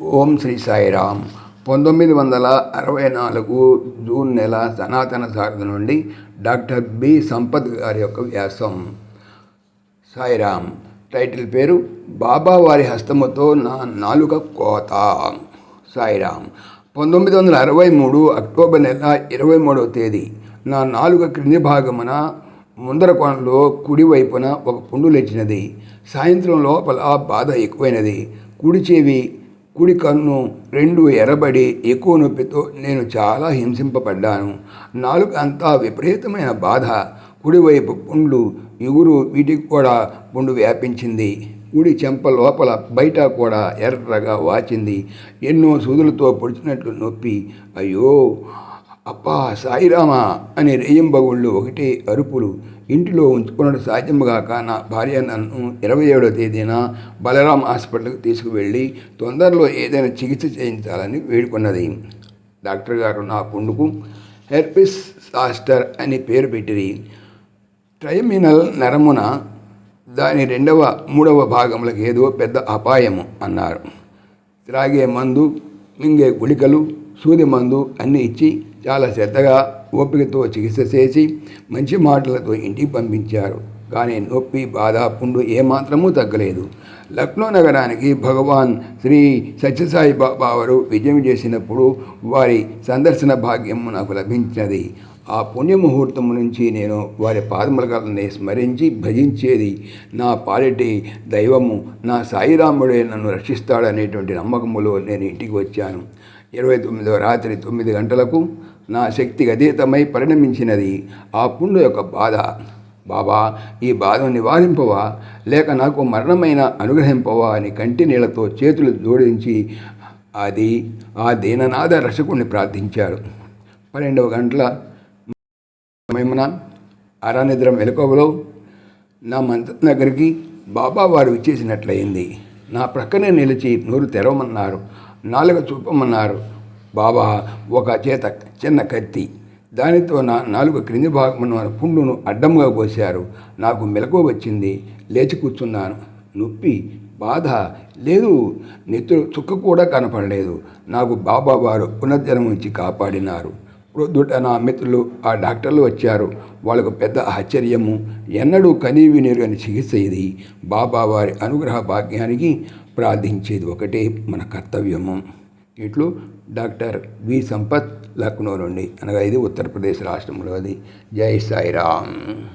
ఓం శ్రీ సాయిరామ్. పంతొమ్మిది వందల అరవై నాలుగు జూన్ నెల సనాతన సారథి నుండి డాక్టర్ బి. సంపత్ గారి యొక్క వ్యాసం. సాయిరామ్. టైటిల్ పేరు బాబా వారి హస్తముతో నా నాలుక కోత. సాయిరామ్. పంతొమ్మిది వందల అరవై మూడు అక్టోబర్ నెల ఇరవై మూడవ తేదీ నా నాలుక క్రింది భాగమున ముందర కోణంలో కుడివైపున ఒక పుండు లేచినది. సాయంత్రం లోపల బాధ ఎక్కువైనది. కుడి చెవి కుడి కన్ను రెండు ఎరబడి ఎక్కువ నొప్పితో నేను చాలా హింసింపబడ్డాను. నాలుగు అంతా విపరీతమైన బాధ. కుడివైపు పుండ్లు ఎగురు వీటికి కూడా పుండు వ్యాపించింది. కుడి చెంప లోపల బయట కూడా ఎర్రగా వాచింది. ఎన్నో సూదులతో పొడిచినట్లు నొప్పి. అయ్యో! అప్పా సాయిరామా అని రేయింబగుళ్ళు ఒకటే అరుపులు. ఇంటిలో ఉంచుకున్నట్టు సాధ్యముగాక నా భార్య నన్ను ఇరవై ఏడవ తేదీన బలరాం హాస్పిటల్కి తీసుకువెళ్ళి తొందరలో ఏదైనా చికిత్స చేయించాలని వేడుకున్నది. డాక్టర్ గారు నా పుండుకు హెర్పిస్ సాస్టర్ అని పేరు పెట్టిరి. ట్రయమినల్ నరమున దాని రెండవ మూడవ భాగములకు ఏదో పెద్ద అపాయము అన్నారు. త్రాగే మందు మింగే గుళికలు సూది మందు అన్నీ ఇచ్చి చాలా శ్రద్ధగా ఓపికతో చికిత్స చేసి మంచి మాటలతో ఇంటికి పంపించారు. కానీ నొప్పి బాధ పుండు ఏమాత్రమూ తగ్గలేదు. లక్నో నగరానికి భగవాన్ శ్రీ సత్యసాయి బాబా వారు విజయం చేసినప్పుడు వారి సందర్శన భాగ్యం నాకు లభించినది. ఆ పుణ్యముహూర్తం నుంచి నేను వారి పాదములకల్ని స్మరించి భజించేది. నా పాలిటి దైవము నా సాయిరాముడే నన్ను రక్షిస్తాడనేటువంటి నమ్మకములో నేను ఇంటికి వచ్చాను. ఇరవై తొమ్మిదో రాత్రి తొమ్మిది గంటలకు నా శక్తికి అతీతమై పరిణమించినది ఆ పుండు యొక్క బాధ. బాబా ఈ బాధను నివారింపవా? లేక నాకు మరణమైన అనుగ్రహింపవా అని కంటి నీళ్ళతో చేతులు జోడించి అది ఆ దీననాథ రక్షకుణ్ణి ప్రార్థించారు పన్నెండవ గంటల మేమున అరానిద్ర మెలకువలో నా మంత్రం దగ్గరికి బాబా వారు ఇచ్చేసినట్లయింది నా ప్రక్కనే నిలిచి నోరు తెరవమన్నారు. నాలుగ చూపమన్నారు. బాబా ఒక చేత చిన్న కత్తి. దానితో నా నాలుగు క్రింది భాగమున పుండును అడ్డంగా కోశారు. నాకు మెలకువ వచ్చింది. లేచి కూర్చున్నాను. నొప్పి బాధ లేదు. నెత్తులు చుక్క కూడా కనపడలేదు. నాకు బాబా వారు పునర్జనం ఇచ్చి కాపాడినారు. ప్రొద్దుట నా మిత్రులు ఆ డాక్టర్లు వచ్చారు. వాళ్ళకు పెద్ద ఆశ్చర్యము. ఎన్నడూ కనీవి అని చికిత్స ఇది. బాబా వారి అనుగ్రహ భాగ్యానికి ప్రార్థించేది ఒకటే మన కర్తవ్యము. ఇట్లు డాక్టర్ వి. సంపత్ లక్నో నుండి అనగా ఇది ఉత్తరప్రదేశ్ రాష్ట్రంలో అది. జై సాయిరామ్.